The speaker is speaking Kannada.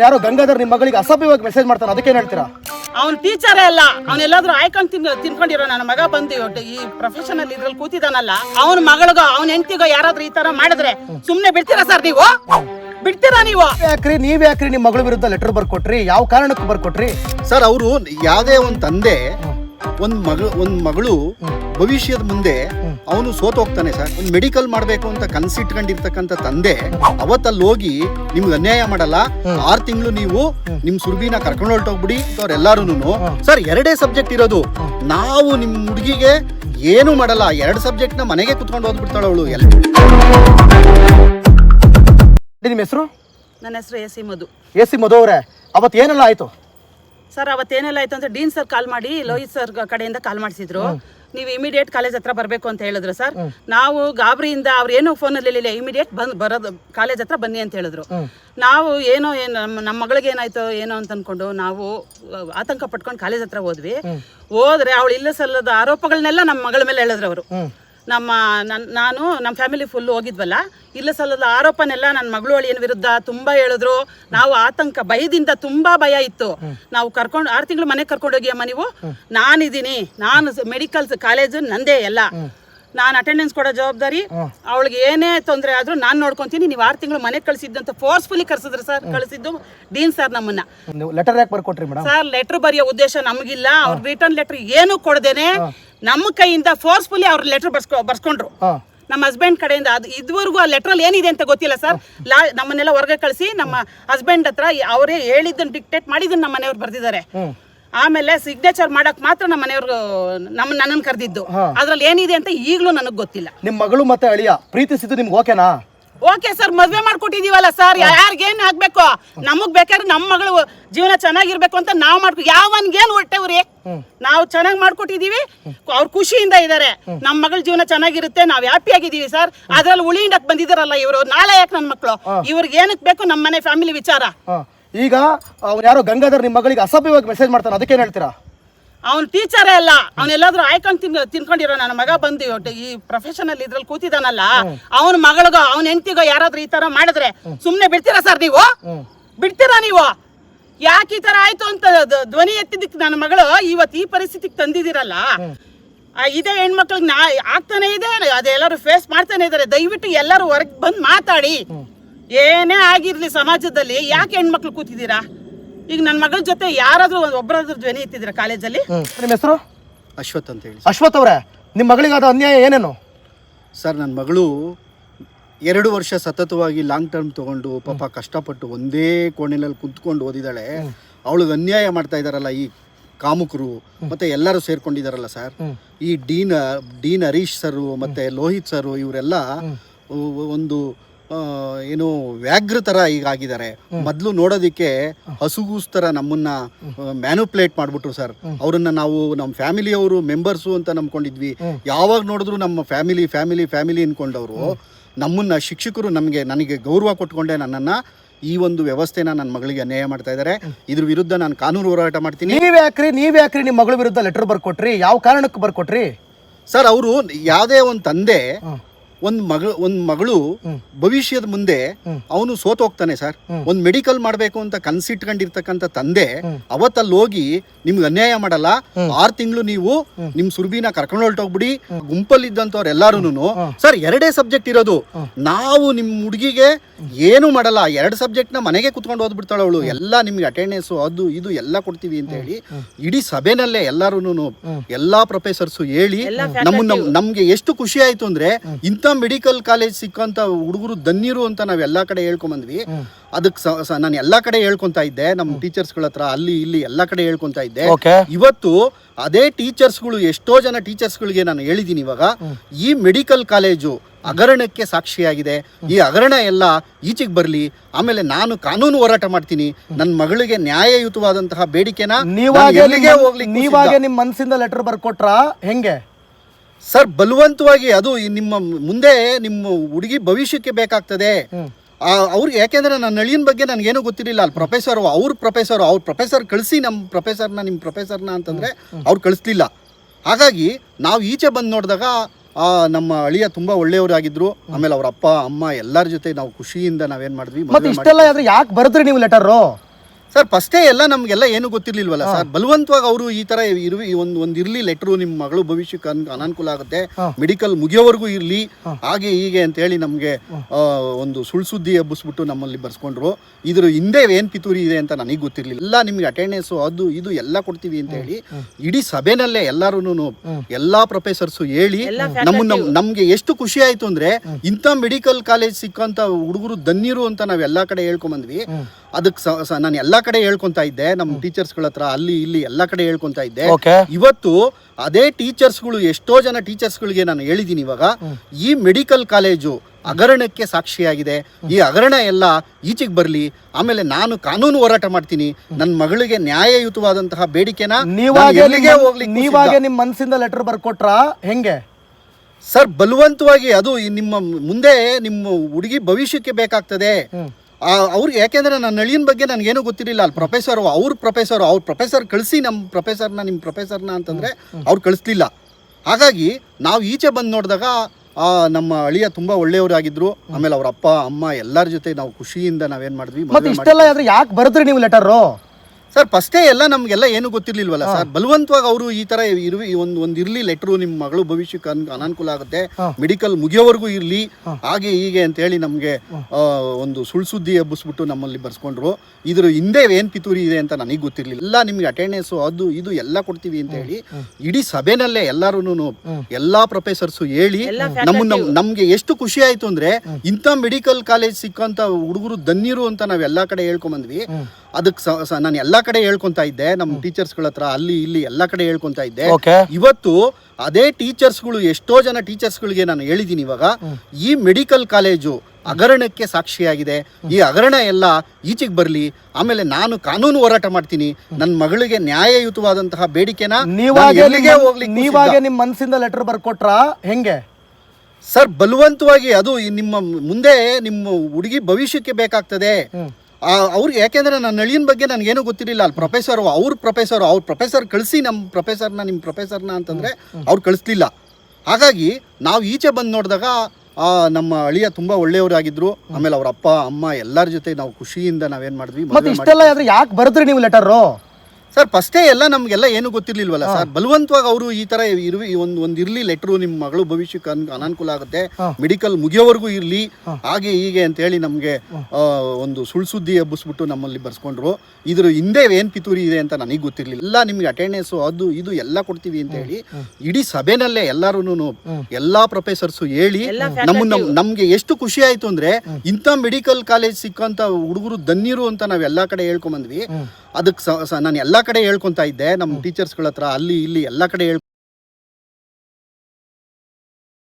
ಯಾರೋ ಗಂಗಾಧರ್ ನಿಮ್ಮ ಮಗಳಿಗೆ ಅಸಭ್ಯವಾಗಿ ಮೆಸೇಜ್ ಮಾಡ್ತಾನೆ ಅದಕ್ಕೆ ಹೇಳ್ತೀರಾ? ಅವ್ನ ಟೀಚರೇ ಅಲ್ಲ ಅವನೆಲ್ಲಾದ್ರೂ ಆಯ್ಕೊಂಡ್ ತಿನ್ ತಿನ್ಕೊಂಡಿರೋ ನನ್ನ ಮಗ ಬಂದು ಇವತ್ತು ಈ ಪ್ರೊಫೆಷನಲ್ ಇದ್ರಲ್ಲಿ ಕೂತಿದಾನಲ್ಲ ಅವನ ಮಗಳಿಗೋ ಅವನ ಹೆಂಡತಿಗೋ ಯಾರಾದ್ರೂ ಈ ತರ ಮಾಡಿದ್ರೆ ಸುಮ್ನೆ ಬಿಡ್ತೀರಾ ಸರ್ ನೀವು? ಬಿಡ್ತೀರಾ ನೀವು? ಯಾಕ್ರಿ ನೀವ್ ಯಾಕ್ರಿ ನಿಮ್ಮ ಮಗಳ ವಿರುದ್ಧ ಲೆಟರ್ ಬರ್ಕೊಟ್ರಿ ಯಾವ ಕಾರಣಕ್ಕೂ ಬರ್ಕೊಟ್ರಿ? ಸರ್ ಅವರು ಯಾವುದೇ ಒಂದು ತಂದೆ ಒಂದು ಮಗ ಒಂದು ಮಗಳು ಭವಿಷ್ಯದ ಮುಂದೆ ಅವನು ಸೋತ್ ಹೋಗ್ತಾನೆ ಸರ್. ಒಂದು ಮೆಡಿಕಲ್ ಮಾಡಬೇಕು ಅಂತ ಕನ್ಸಿಟ್ಕೊಂಡಿರ್ತಕ್ಕಂಥ ತಂದೆ ಅವತ್ತಲ್ಲಿ ಹೋಗಿ ನಿಮ್ಗೆ ಅನ್ಯಾಯ ಮಾಡಲ್ಲ. ಆರು ತಿಂಗಳು ನೀವು ನಿಮ್ ಸುರ್ಬಿನ ಕರ್ಕೊಂಡು ಹೊರಟೋಗ್ಬಿಡಿ ಅವ್ರೆಲ್ಲಾರು ಸರ್ ಎರಡೇ ಸಬ್ಜೆಕ್ಟ್ ಇರೋದು. ನಾವು ನಿಮ್ ಹುಡುಗಿಗೆ ಏನು ಮಾಡಲ್ಲ. ಎರಡು ಸಬ್ಜೆಕ್ಟ್ನ ಮನೆಗೆ ಕುತ್ಕೊಂಡು ಓದ್ಬಿಡ್ತಾಳೆ ಅವಳು ಎಲ್ಲ ನಿಮ್ಮ ಹೆಸರು? ನನ್ನ ಹೆಸರು A C Madhu. A C Madhu ಅವ್ರೆ. ಅವತ್ತೇನೆಲ್ಲ ಆಯ್ತು? ಸರ್ ಅವತ್ತೇನೆಲ್ಲ ಆಯ್ತು ಅಂತ ಡೀನ್ ಸರ್ ಕಾಲ್ ಮಾಡಿ ಲೋಹಿತ್ ಸರ್ ಕಡೆಯಿಂದ ಕಾಲ್ ಮಾಡಿಸಿದ್ರು. ನೀವು ಇಮಿಡಿಯೇಟ್ ಕಾಲೇಜ್ ಹತ್ರ ಬರಬೇಕು ಅಂತ ಹೇಳಿದ್ರು ಸರ್. ನಾವು ಗಾಬರಿಯಿಂದ ಅವ್ರು ಏನೋ ಫೋನಲ್ಲಿ ಇಲ್ಲ ಇಮಿಡಿಯೇಟ್ ಬಂದ್ ಬರೋದು ಕಾಲೇಜ್ ಹತ್ರ ಬನ್ನಿ ಅಂತ ಹೇಳಿದ್ರು. ನಾವು ಏನೋ ಏನು ನಮ್ಮ ನಮ್ಮ ಮಗಳಿಗೆ ಏನಾಯ್ತು ಏನೋ ಅಂತ ಅನ್ಕೊಂಡು ನಾವು ಆತಂಕ ಪಟ್ಕೊಂಡು ಕಾಲೇಜ್ ಹತ್ರ ಹೋದ್ವಿ. ಹೋದ್ರೆ ಅವಳು ಇಲ್ಲ ಸಲ್ಲದ ಆರೋಪಗಳನ್ನೆಲ್ಲ ನಮ್ಮ ಮಗಳ ಮೇಲೆ ಹೇಳಿದ್ರು ಅವರು. ನಮ್ಮ ನನ್ ನಾನು ನಮ್ಮ ಫ್ಯಾಮಿಲಿ ಫುಲ್ ಹೋಗಿದ್ವಲ್ಲ? ಇಲ್ಲ ಸಲ್ಲದ ಆರೋಪನೆಲ್ಲ ನನ್ನ ಮಗಳು ಅಳಿಯನ ವಿರುದ್ಧ ತುಂಬಾ ಹೇಳಿದ್ರು. ನಾವು ಆತಂಕ ಭಯದಿಂದ ತುಂಬಾ ಭಯ ಇತ್ತು. ನಾವು ಕರ್ಕೊಂಡು ಆರು ತಿಂಗಳು ಮನೆಗೆ ಕರ್ಕೊಂಡೋಗಿ ಅಮ್ಮ ನೀವು? ನಾನಿದ್ದೀನಿ ನಾನು ಮೆಡಿಕಲ್ ಕಾಲೇಜು ನಂದೇ ಎಲ್ಲ. ನಾನು ಅಟೆಂಡೆನ್ಸ್ ಕೊಡೋ ಜವಾಬ್ದಾರಿ ಅವಳಿಗೆ ಏನೇ ತೊಂದರೆ ಆದರೂ ನಾನು ನೋಡ್ಕೊತೀನಿ. ನೀವು ಆರು ತಿಂಗಳು ಮನೆಗೆ ಕಳಿಸಿದ್ದಂತ ಫೋರ್ಸ್ಫುಲಿ ಕರ್ಸಿದ್ರು ಸರ್ ಕಳಿಸಿದ್ದು ಡೀನ್ ಸರ್ ನಮ್ಮನ್ನ. ಲೆಟರ್ ಯಾಕೆ ಬರ್ಕೊಟ್ರಿ ಸರ್ ಲೆಟರ್ ಬರೆಯೋ ಉದ್ದೇಶ ನಮಗಿಲ್ಲ. ಅವ್ರು ರಿಟರ್ನ್ ಲೆಟರ್ ಏನು ಕೊಡದೇನೆ. ನಮ್ಮ ಕೈಯಿಂದ ಫೋರ್ಸ್ಫುಲಿ ಅವ್ರ ಲೆಟರ್ ಬರ್ಸ್ಕೊ ಬರ್ಸ್ಕೊಂಡ್ರು. ನಮ್ಮ ಹಸ್ಬೆಂಡ್ ಕಡೆಯಿಂದ ಅದು ಇದುವರೆಗೂ ಆ ಲೆಟ್ರಲ್ಲಿ ಏನಿದೆ ಅಂತ ಗೊತ್ತಿಲ್ಲ ಸರ್ ಲಾ ನಮ್ಮನ್ನೆಲ್ಲ ಹೊರಗೆ ಕಳಿಸಿ ನಮ್ಮ ಹಸ್ಬೆಂಡ್ ಹತ್ರ ಅವರೇ ಹೇಳಿದ್ದನ್ನು ಡಿಕ್ಟೇಟ್ ಮಾಡಿದ್ದನ್ನು ನಮ್ಮ ಮನೆಯವ್ರು ಬರ್ದಿದ್ದಾರೆ. ಆಮೇಲೆ ಸಿಗ್ನೇಚರ್ ಮಾಡಕ್ ಮಾತ್ರ ನಮ್ಮ ಮನೆಯವ್ರು ನಮ್ಮ ನನ್ನನ್ನು ಕರೆದಿದ್ದು. ಅದ್ರಲ್ಲಿ ಏನಿದೆ ಅಂತ ಈಗಲೂ ನನಗೆ ಗೊತ್ತಿಲ್ಲ. ನಿಮ್ಮ ಮಗಳು ಮತ್ತೆ ಅಳಿಯ ಪ್ರೀತಿಸಿದ್ದು ನಿಮ್ಗೆ ಓಕೆನಾ ಓಕೆ ಸರ್ ಮದ್ವೆ ಮಾಡ್ಕೊಟ್ಟಿದೀವಲ್ಲ ಸರ್ ಯಾರಿಗೇನ್ ಆಗ್ಬೇಕು? ನಮಗ್ ಬೇಕಾದ್ರೆ ನಮ್ಮ ಮಗಳು ಜೀವನ ಚೆನ್ನಾಗಿರ್ಬೇಕು ಅಂತ ನಾವು ಮಾಡ್ಕೊ ಯಾವನ್ಗೇನು ಹೊಟ್ಟೆವ್ರಿ ನಾವು ಚೆನ್ನಾಗಿ ಮಾಡ್ಕೊಟ್ಟಿದೀವಿ ಅವ್ರ ಖುಷಿಯಿಂದ ಇದಾರೆ. ನಮ್ಮ ಮಗಳ ಜೀವನ ಚೆನ್ನಾಗಿರುತ್ತೆ ನಾವ್ ಹ್ಯಾಪಿ ಆಗಿದೀವಿ ಸರ್. ಅದ್ರಲ್ಲಿ ಉಳಿಂಡಕ್ ಬಂದಿದಾರಲ್ಲ ಇವರು ನಾಳೆ ಯಾಕೆ ನನ್ ಮಕ್ಕಳು ಇವ್ರಿಗೆ ಏನಕ್ ಬೇಕು ನಮ್ಮ ಮನೆ ಫ್ಯಾಮಿಲಿ ವಿಚಾರ? ಈಗ ಅವ್ರು ಯಾರೋ ಗಂಗಾಧರ್ ನಿಮ್ಮ ಮಗಳಿಗೆ ಅಸಭ್ಯವಾಗಿ ಮೆಸೇಜ್ ಮಾಡ್ತಾನೆ ಅದಕ್ಕೇನ್ ಹೇಳ್ತೀರಾ? ಅವ್ನ ಟೀಚರೇ ಅಲ್ಲ ಅವನೆಲ್ಲಾದ್ರೂ ಆಯ್ಕೊಂಡು ತಿನ್ ತಿನ್ಕೊಂಡಿರೋ ನನ್ನ ಮಗ ಬಂದು ಈ ಪ್ರೊಫೆಷನಲ್ ಇದ್ರಲ್ಲಿ ಕೂತಿದಾನಲ್ಲ ಅವನ ಮಗಳಿಗೋ ಅವನ ಹೆಂಡತಿಗೋ ಯಾರಾದ್ರೂ ಈ ತರ ಮಾಡಿದ್ರೆ ಸುಮ್ನೆ ಬಿಡ್ತೀರಾ ಸರ್ ನೀವು? ಬಿಡ್ತೀರಾ ನೀವು? ಯಾಕೆ ಈ ತರ ಆಯ್ತು ಅಂತ ಧ್ವನಿ ಎತ್ತಿದ್ದಕ್ಕೆ ನನ್ನ ಮಗಳು ಇವತ್ತು ಈ ಪರಿಸ್ಥಿತಿಗೆ ತಂದಿದ್ದೀರಲ್ಲ? ಇದೇ ಹೆಣ್ಮಕ್ಳಿಗೆ ನಾ ಆಗ್ತಾನೆ ಇದೆ ಅದೆಲ್ಲರೂ ಫೇಸ್ ಮಾಡ್ತಾನೆ ಇದಾರೆ. ದಯವಿಟ್ಟು ಎಲ್ಲರೂ ಹೊರಗೆ ಬಂದು ಮಾತಾಡಿ. ಏನೇ ಆಗಿರ್ಲಿ ಸಮಾಜದಲ್ಲಿ ಯಾಕೆ ಹೆಣ್ಮಕ್ಳು ಕೂತಿದ್ದೀರಾ? ಈಗ ನನ್ನ ಮಗಳ ಜೊತೆ ಯಾರಾದ್ರೂ ಒಂದ್ ಒಬ್ಬರಾದ್ರೂ ಧ್ವನಿ ಇತ್ತಿದ್ರೆ ಕಾಲೇಜಲ್ಲಿ ನಿಮ್ಮ ಹೆಸರು? ಅಶ್ವಥ್ ಅಂತ ಹೇಳಿ. ಅಶ್ವಥ್ ಅವರೇ ನಿಮ್ಮ ಮಗಳಿಗಾದ ಅನ್ಯಾಯ ಏನೇನು? ಸರ್ ನನ್ನ ಮಗಳು ಎರಡು ವರ್ಷ ಸತತವಾಗಿ ಲಾಂಗ್ ಟರ್ಮ್ ತಗೊಂಡು ಪಾಪ ಕಷ್ಟಪಟ್ಟು ಒಂದೇ ಕೋಣೆನಲ್ಲಿ ಕುಂತ್ಕೊಂಡು ಓದಿದಾಳೆ. ಅವಳಿಗೆ ಅನ್ಯಾಯ ಮಾಡ್ತಾ ಇದಾರಲ್ಲ ಈ ಕಾಮುಕರು ಮತ್ತೆ ಎಲ್ಲರೂ ಸೇರ್ಕೊಂಡಿದಾರಲ್ಲ ಸರ್. ಈ ಡೀನ್ ಡೀನ್ ಹರೀಶ್ ಸರ್ ಮತ್ತೆ ಲೋಹಿತ್ ಸರ್ ಇವರೆಲ್ಲ ಒಂದು ಏನು ವ್ಯಾಘ್ರತರ ಈಗ ಆಗಿದ್ದಾರೆ ಮೊದಲು ನೋಡೋದಿಕ್ಕೆ ಹಸುಗೂಸ್ ತರ ನಮ್ಮನ್ನ ಮ್ಯಾನುಪ್ಲೇಟ್ ಮಾಡ್ಬಿಟ್ರು ಸರ್. ಅವರನ್ನ ನಾವು ನಮ್ಮ ಫ್ಯಾಮಿಲಿಯವರು ಮೆಂಬರ್ಸು ಅಂತ ನಂಬ್ಕೊಂಡಿದ್ವಿ. ಯಾವಾಗ ನೋಡಿದ್ರು ನಮ್ಮ ಫ್ಯಾಮಿಲಿ ಫ್ಯಾಮಿಲಿ ಫ್ಯಾಮಿಲಿ ಅನ್ಕೊಂಡವರು. ನಮ್ಮನ್ನ ಶಿಕ್ಷಕರು ನಮಗೆ ನನಗೆ ಗೌರವ ಕೊಟ್ಕೊಂಡೆ ನನ್ನನ್ನ ಈ ಒಂದು ವ್ಯವಸ್ಥೆನ ನನ್ನ ಮಗಳಿಗೆ ಅನ್ಯಾಯ ಮಾಡ್ತಾ ಇದ್ದಾರೆ. ಇದ್ರ ವಿರುದ್ಧ ನಾನು ಕಾನೂನು ಹೋರಾಟ ಮಾಡ್ತೀನಿ. ನೀವ್ ಯಾಕ್ರಿ ನೀವ್ ಯಾಕ್ರಿ ನಿಮ್ಮ ಮಗಳ ವಿರುದ್ಧ ಲೆಟರ್ ಬರ್ಕೊಟ್ರಿ? ಯಾವ ಕಾರಣಕ್ಕೆ ಬರ್ಕೊಟ್ರಿ? ಸರ್ ಅವರು ಯಾವುದೇ ಒಂದು ತಂದೆ ಒಂದು ಮಗ ಒಂದು ಮಗಳು ಭವಿಷ್ಯದ ಮುಂದೆ ಅವನು ಸೋತ್ ಹೋಗ್ತಾನೆ ಸರ್ ಒಂದು ಮೆಡಿಕಲ್ ಮಾಡಬೇಕು ಅಂತ ಕನ್ಸಿಟ್ಕೊಂಡಿರ್ತಕ್ಕಂಥ ತಂದೆ ಅವತ್ತಲ್ಲಿ ಹೋಗಿ ನಿಮ್ಗೆ ಅನ್ಯಾಯ ಮಾಡಲ್ಲ. ಆರ್ ತಿಂಗಳು ನೀವು ನಿಮ್ ಸುರ್ಬಿನ ಕರ್ಕೊಂಡು ಹೊರಟೋಗ್ಬಿಡಿ ಗುಂಪಲ್ಲಿ ಎಲ್ಲಾರು ಸರ್ ಎರಡೇ ಸಬ್ಜೆಕ್ಟ್ ಇರೋದು. ನಾವು ನಿಮ್ ಹುಡುಗಿಗೆ ಏನು ಮಾಡಲ್ಲ. ಎರಡು ನ ಮನೆಗೆ ಕುತ್ಕೊಂಡು ಓದ್ಬಿಡ್ತಾಳೆ ಅವಳು. ಎಲ್ಲ ನಿಮ್ಗೆ ಅಟೆಂಡೆನ್ಸ್ ಅದು ಇದು ಎಲ್ಲ ಕೊಡ್ತೀವಿ ಅಂತ ಹೇಳಿ ಇಡೀ ಸಭೆನಲ್ಲೇ ಎಲ್ಲಾರು ಎಲ್ಲಾ ಪ್ರೊಫೆಸರ್ಸ್ ಹೇಳಿ ನಮ್ಮ ನಮ್- ನಮ್ಗೆ ಎಷ್ಟು ಖುಷಿ ಆಯ್ತು ಅಂದ್ರೆ ಇಂಥ ಮೆಡಿಕಲ್ ಕಾಲೇಜ್ ಸಿಕ್ಕಂತ ಹುಡುಗರು ಧನ್ಯರು ಅಂತ ನಾವ್ ಎಲ್ಲಾ ಕಡೆ ಹೇಳ್ಕೊಂಬಂದ್ವಿ. ಅದಕ್ಕೆ ನಾನು ಎಲ್ಲಾ ಕಡೆ ಹೇಳ್ಕೊಂತ ಇದ್ದೆ. ನಮ್ಮ ಟೀಚರ್ಸ್ ಹತ್ರ ಅಲ್ಲಿ ಇಲ್ಲಿ ಎಲ್ಲಾ ಕಡೆ ಹೇಳ್ಕೊಂತ ಇದ್ದೆ. ಇವತ್ತು ಅದೇ ಟೀಚರ್ಸ್ಗಳು ಎಷ್ಟೋ ಜನ ಟೀಚರ್ಸ್ಗಳಿಗೆ ನಾನು ಹೇಳಿದ್ದೀನಿ ಇವಾಗ. ಈ ಮೆಡಿಕಲ್ ಕಾಲೇಜು ಹಗರಣಕ್ಕೆ ಸಾಕ್ಷಿಯಾಗಿದೆ. ಈ ಹಗರಣ ಎಲ್ಲ ಈಚೆಗೆ ಬರಲಿ. ಆಮೇಲೆ ನಾನು ಕಾನೂನು ಹೋರಾಟ ಮಾಡ್ತೀನಿ. ನನ್ನ ಮಗಳಿಗೆ ನ್ಯಾಯಯುತವಾದಂತಹ ಬೇಡಿಕೆನ ನೀವಾಗೆ ಹೋಗ್ಲಿಕ್ಕೂ ನೀವಾಗೆ ಸಿದ್ಧ. ನಿಮ್ ಮನಸ್ಸಿಂದ ಲೆಟರ್ ಬರ್ಕೊಟ್ರಾ? ಹೆಂಗೆ? ಸರ್ ಬಲವಂತವಾಗಿ ಅದು ಈ ನಿಮ್ಮ ಮುಂದೆ ನಿಮ್ಮ ಹುಡುಗಿ ಭವಿಷ್ಯಕ್ಕೆ ಬೇಕಾಗ್ತದೆ. ಆ, ಅವ್ರಿಗೆ ಯಾಕೆಂದ್ರೆ ನನ್ನ ಅಳಿಯನ ಬಗ್ಗೆ ನನಗೇನು ಗೊತ್ತಿರಲಿಲ್ಲ. ಅಲ್ಲಿ ಪ್ರೊಫೆಸರ್ ಅವ್ರ ಪ್ರೊಫೆಸರ್ ಅವ್ರ ಪ್ರೊಫೆಸರ್ ಕಳಿಸಿ ನಮ್ಮ ಪ್ರೊಫೆಸರ್ನ ನಿಮ್ಮ ಪ್ರೊಫೆಸರ್ನ ಅಂತಂದ್ರೆ ಅವ್ರು ಕಳಿಸ್ಲಿಲ್ಲ. ಹಾಗಾಗಿ ನಾವು ಈಚೆ ಬಂದು ನೋಡಿದಾಗ ಆ, ನಮ್ಮ ಅಳಿಯ ತುಂಬಾ ಒಳ್ಳೆಯವರಾಗಿದ್ರು. ಆಮೇಲೆ ಅವ್ರ ಅಪ್ಪ ಅಮ್ಮ ಎಲ್ಲರ ಜೊತೆ ನಾವು ಖುಷಿಯಿಂದ ನಾವೇನ್ ಮಾಡಿದ್ವಿ ಮತ್ತೆ ಇಷ್ಟೆಲ್ಲ ಆದ್ರೆ ಯಾಕೆ ಬರದ್ರಿ ನೀವು ಲೆಟರ್ ಸರ್ ಫಸ್ಟೇ ಎಲ್ಲ ನಮ್ಗೆಲ್ಲ ಏನು ಗೊತ್ತಿರ್ಲಿಲ್ವಲ್ಲ ಸರ್? ಬಲವಂತವಾಗಿ ಅವರು ಈ ತರ ಇರುವ ಒಂದು ಒಂದು ಇರ್ಲಿ ಲೆಟ್ರು ನಿಮ್ಮ ಮಗಳು ಭವಿಷ್ಯಕ್ಕೆ ಅನ್- ಅನಾನುಕೂಲ ಆಗುತ್ತೆ. ಮೆಡಿಕಲ್ ಮುಗಿಯೋವರೆಗೂ ಇರ್ಲಿ. ಹಾಗೆ ಹೀಗೆ ಅಂತ ಹೇಳಿ ನಮ್ಗೆ ಒಂದು ಸುಳ್ಳು ಸುದ್ದಿ ಹಬ್ಬಿಸ್ಬಿಟ್ಟು ನಮ್ಮಲ್ಲಿ ಬರ್ಸ್ಕೊಂಡ್ರು. ಇದ್ರ ಹಿಂದೆ ಏನ್ ಪಿತೂರಿ ಇದೆ ಅಂತ ನನಗೆ ಗೊತ್ತಿರ್ಲಿಲ್ಲ. ಎಲ್ಲ ನಿಮ್ಗೆ ಅಟೆಂಡೆನ್ಸ್ ಅದು ಇದು ಎಲ್ಲ ಕೊಡ್ತೀವಿ ಅಂತ ಹೇಳಿ ಇಡೀ ಸಭೆನಲ್ಲೇ ಎಲ್ಲಾರು ಎಲ್ಲಾ ಪ್ರೊಫೆಸರ್ಸ್ ಹೇಳಿ ನಮ್ಮ ನಮ್- ನಮ್ಗೆ ಎಷ್ಟು ಖುಷಿ ಆಯ್ತು ಅಂದ್ರೆ ಇಂಥ ಮೆಡಿಕಲ್ ಕಾಲೇಜ್ ಸಿಕ್ಕಂತ ಹುಡುಗರು ಧನ್ಯರು ಅಂತ ನಾವ್ ಎಲ್ಲಾ ಕಡೆ ಹೇಳ್ಕೊಂಬಂದ್ವಿ ಅದಕ್ಕೆ ನಾನು ಎಲ್ಲಾ ಕಡೆ ಹೇಳ್ಕೊಂತ ಇದ್ದೆ. ನಮ್ಮ ಟೀಚರ್ಸ್ಗಳ ಹತ್ರ ಅಲ್ಲಿ ಇಲ್ಲಿ ಎಲ್ಲಾ ಕಡೆ ಹೇಳ್ಕೊಂತ ಇದ್ದೆ. ಇವತ್ತು ಅದೇ ಟೀಚರ್ಸ್ಗಳು ಎಷ್ಟೋ ಜನ ಟೀಚರ್ಸ್ಗಳಿಗೆ ನಾನು ಹೇಳಿದ್ದೀನಿ ಇವಾಗ ಈ ಮೆಡಿಕಲ್ ಕಾಲೇಜು ಹಗರಣಕ್ಕೆ ಸಾಕ್ಷಿಯಾಗಿದೆ. ಈ ಹಗರಣ ಎಲ್ಲ ಈಚೆಗೆ ಬರಲಿ. ಆಮೇಲೆ ನಾನು ಕಾನೂನು ಹೋರಾಟ ಮಾಡ್ತೀನಿ. ನನ್ನ ಮಗಳಿಗೆ ನ್ಯಾಯಯುತವಾದಂತಹ ಬೇಡಿಕೆನ ನೀವಾಗೆ ನಿಮ್ಮ- ಮನಸ್ಸಿಂದ ಲೆಟರ್ ಬರ್ಕೊಟ್ರಾ? ಹೆಂಗೆ? ಸರ್ ಬಲವಂತವಾಗಿ ಅದು ನಿಮ್ಮ ಮುಂದೆ ನಿಮ್ಮ ಹುಡುಗಿ ಭವಿಷ್ಯಕ್ಕೆ ಬೇಕಾಗ್ತದೆ. ಆ, ಅವ್ರಿಗೆ ಯಾಕೆಂದ್ರೆ ನನ್ನ ಅಳಿಯನ ಬಗ್ಗೆ ನನಗೇನು ಗೊತ್ತಿರಲಿಲ್ಲ. ಅಲ್ಲಿ ಪ್ರೊಫೆಸರ್ ಅವ್ರ ಪ್ರೊಫೆಸರ್ ಅವ್ರ ಪ್ರೊಫೆಸರ್ ಕಳಿಸಿ ನಮ್ಮ ಪ್ರೊಫೆಸರ್ನ ನಿಮ್ಮ ಪ್ರೊಫೆಸರ್ನ ಅಂತಂದ್ರೆ ಅವ್ರು ಕಳಿಸ್ಲಿಲ್ಲ. ಹಾಗಾಗಿ ನಾವು ಈಚೆ ಬಂದು ನೋಡಿದಾಗ ನಮ್ಮ ಅಳಿಯ ತುಂಬಾ ಒಳ್ಳೆಯವರಾಗಿದ್ರು. ಆಮೇಲೆ ಅವ್ರ ಅಪ್ಪ ಅಮ್ಮ ಎಲ್ಲರ ಜೊತೆ ನಾವು ಖುಷಿಯಿಂದ ನಾವೇನ್ ಮಾಡಿದ್ವಿ ಮತ್ತೆ ಇಷ್ಟೆಲ್ಲ ಆದ್ರೆ ಯಾಕೆ ಬರೆದ್ರಿ ನೀವು ಲೆಟರು ಸರ್ ಫಸ್ಟೇ ಎಲ್ಲ ನಮಗೆಲ್ಲ ಏನು ಗೊತ್ತಿರ್ಲಿಲ್ವಲ್ಲ ಸರ್ ಬಲವಂತವಾಗಿ ಅವರು ಈ ತರ ಇರುವ ಒಂದು ಒಂದು ಇರ್ಲಿ ಲೆಟ್ರು ನಿಮ್ಮ ಮಗಳು ಭವಿಷ್ಯಕ್ಕೆ ಅನ್- ಅನಾನುಕೂಲ ಆಗುತ್ತೆ. ಮೆಡಿಕಲ್ ಮುಗಿಯೋವರೆಗೂ ಇರ್ಲಿ. ಹಾಗೆ ಹೀಗೆ ಅಂತ ಹೇಳಿ ನಮ್ಗೆ ಒಂದು ಸುಳ್ಳು ಸುದ್ದಿ ಹಬ್ಬಿಸ್ಬಿಟ್ಟು ನಮ್ಮಲ್ಲಿ ಬರ್ಸ್ಕೊಂಡ್ರು. ಇದ್ರ ಹಿಂದೆ ಏನ್ ಪಿತೂರಿ ಇದೆ ಅಂತ ನನಗೆ ಗೊತ್ತಿರ್ಲಿಲ್ಲ. ಎಲ್ಲ ನಿಮ್ಗೆ ಅಟೆಂಡೆನ್ಸ್ ಅದು ಇದು ಎಲ್ಲ ಕೊಡ್ತೀವಿ ಅಂತ ಹೇಳಿ ಇಡೀ ಸಭೆನಲ್ಲೇ ಎಲ್ಲಾರು ಎಲ್ಲಾ ಪ್ರೊಫೆಸರ್ಸ್ ಹೇಳಿ ನಮ್ಮ ನಮ್- ನಮ್ಗೆ ಎಷ್ಟು ಖುಷಿ ಆಯ್ತು ಅಂದ್ರೆ ಇಂಥ ಮೆಡಿಕಲ್ ಕಾಲೇಜ್ ಸಿಕ್ಕಂತ ಹುಡುಗರು ಧನ್ಯರು ಅಂತ ನಾವ್ ಎಲ್ಲಾ ಕಡೆ ಹೇಳ್ಕೊಂಬಂದ್ವಿ ಅದಕ್ಕೆ ನಾನು ಎಲ್ಲ ಕಡೆ ಹೇಳ್ಕೊಂತ ಇದ್ದೆ ನಮ್ಮ ಟೀಚರ್ಸ್ಗಳ ಹತ್ರ ಅಲ್ಲಿ ಇಲ್ಲಿ ಎಲ್ಲ ಕಡೆ ಹೇಳ್ಕೊಂತ ಇದ್ದೆ. ಇವತ್ತು ಅದೇ ಟೀಚರ್ಸ್ಗಳು ಎಷ್ಟೋ ಜನ ಟೀಚರ್ಸ್ಗಳಿಗೆ ನಾನು ಹೇಳಿದ್ದೀನಿ ಇವಾಗ ಈ ಮೆಡಿಕಲ್ ಕಾಲೇಜು ಹಗರಣಕ್ಕೆ ಸಾಕ್ಷಿಯಾಗಿದೆ. ಈ ಹಗರಣ ಎಲ್ಲ ಈಚೆಗೆ ಬರಲಿ ಆಮೇಲೆ ನಾನು ಕಾನೂನು ಹೋರಾಟ ಮಾಡ್ತೀನಿ. ನನ್ನ ಮಗಳಿಗೆ ನ್ಯಾಯಯುತವಾದಂತಹ ಬೇಡಿಕೆನ ನೀವಾಗೆ ನಿಮ್ಮ- ಮನಸ್ಸಿಂದ ಲೆಟರ್ ಬರ್ಕೊಟ್ರಾ? ಹೆಂಗೆ? ಸರ್ ಬಲವಂತವಾಗಿ ಅದು ನಿಮ್ಮ ಮುಂದೆ ನಿಮ್ಮ ಹುಡುಗಿ ಭವಿಷ್ಯಕ್ಕೆ ಬೇಕಾಗ್ತದೆ. ಅವ್ರಿಗೆ ಯಾಕೆಂದ್ರೆ ನನ್ನ ಅಳಿಯನ ಬಗ್ಗೆ ನನಗೇನು ಗೊತ್ತಿರಲಿಲ್ಲ. ಅಲ್ಲಿ ಪ್ರೊಫೆಸರು ಅವ್ರ ಪ್ರೊಫೆಸರು ಅವ್ರ ಪ್ರೊಫೆಸರ್ ಕಳಿಸಿ ನಮ್ಮ ಪ್ರೊಫೆಸರ್ನ ನಿಮ್ಮ ಪ್ರೊಫೆಸರ್ನ ಅಂತಂದ್ರೆ ಅವ್ರು ಕಳಿಸ್ಲಿಲ್ಲ. ಹಾಗಾಗಿ ನಾವು ಈಚೆ ಬಂದು ನೋಡಿದಾಗ ನಮ್ಮ ಅಳಿಯ ತುಂಬಾ ಒಳ್ಳೆಯವರಾಗಿದ್ರು. ಆಮೇಲೆ ಅವ್ರ ಅಪ್ಪ ಅಮ್ಮ ಎಲ್ಲರ ಜೊತೆ ನಾವು ಖುಷಿಯಿಂದ ನಾವೇನ್ ಮಾಡಿದ್ವಿ ಮತ್ತೆ ಇಷ್ಟೆಲ್ಲ ಆದ್ರೆ ಯಾಕೆ ಬರೆದ್ರಿ ನೀವು ಲೆಟರು ಸರ್ ಫಸ್ಟೇ ಎಲ್ಲ ನಮಗೆಲ್ಲ ಏನು ಗೊತ್ತಿರ್ಲಿಲ್ವಲ್ಲ ಸರ್ ಬಲವಂತವಾಗಿ ಅವರು ಈ ತರ ಇರುವ ಒಂದು ಒಂದು ಇರ್ಲಿ ಲೆಟ್ರು ನಿಮ್ಮ ಮಗಳು ಭವಿಷ್ಯಕ್ಕೆ ಅನಾನುಕೂಲ ಆಗುತ್ತೆ. ಮೆಡಿಕಲ್ ಮುಗಿಯೋವರೆಗೂ ಇರ್ಲಿ. ಹಾಗೆ ಹೀಗೆ ಅಂತ ಹೇಳಿ ನಮ್ಗೆ ಆ, ಒಂದು ಸುಳ್ಳು ಸುದ್ದಿ ಹಬ್ಬಿಸ್ಬಿಟ್ಟು ನಮ್ಮಲ್ಲಿ ಬರ್ಸ್ಕೊಂಡ್ರು. ಇದ್ರ ಹಿಂದೆ ಏನ್ ಪಿತೂರಿ ಇದೆ ಅಂತ ನನಗೆ ಗೊತ್ತಿರ್ಲಿಲ್ಲ. ಎಲ್ಲ ನಿಮ್ಗೆ ಅಟೆಂಡೆನ್ಸ್ ಅದು ಇದು ಎಲ್ಲ ಕೊಡ್ತೀವಿ ಅಂತ ಹೇಳಿ ಇಡೀ ಸಭೆನಲ್ಲೇ ಎಲ್ಲಾರು ಎಲ್ಲಾ ಪ್ರೊಫೆಸರ್ಸ್ ಹೇಳಿ ನಮ್ಮ ನಮ್- ನಮ್ಗೆ ಎಷ್ಟು ಖುಷಿ ಆಯ್ತು ಅಂದ್ರೆ ಇಂಥ ಮೆಡಿಕಲ್ ಕಾಲೇಜ್ ಸಿಕ್ಕಂತ ಹುಡುಗರು ಧನ್ಯರು ಅಂತ ನಾವ್ ಎಲ್ಲಾ ಕಡೆ ಹೇಳ್ಕೊಂಬಂದ್ವಿ. ಅದಕ್ಕೆ ನಾನು ಎಲ್ಲಾ ಕಡೆ ಹೇಳ್ಕೊಂತ ಇದ್ದೆ. ನಮ್ಮ ಟೀಚರ್ಸ್ಗಳ ಹತ್ರ ಅಲ್ಲಿ ಇಲ್ಲಿ ಎಲ್ಲಾ ಕಡೆ ಹೇಳ್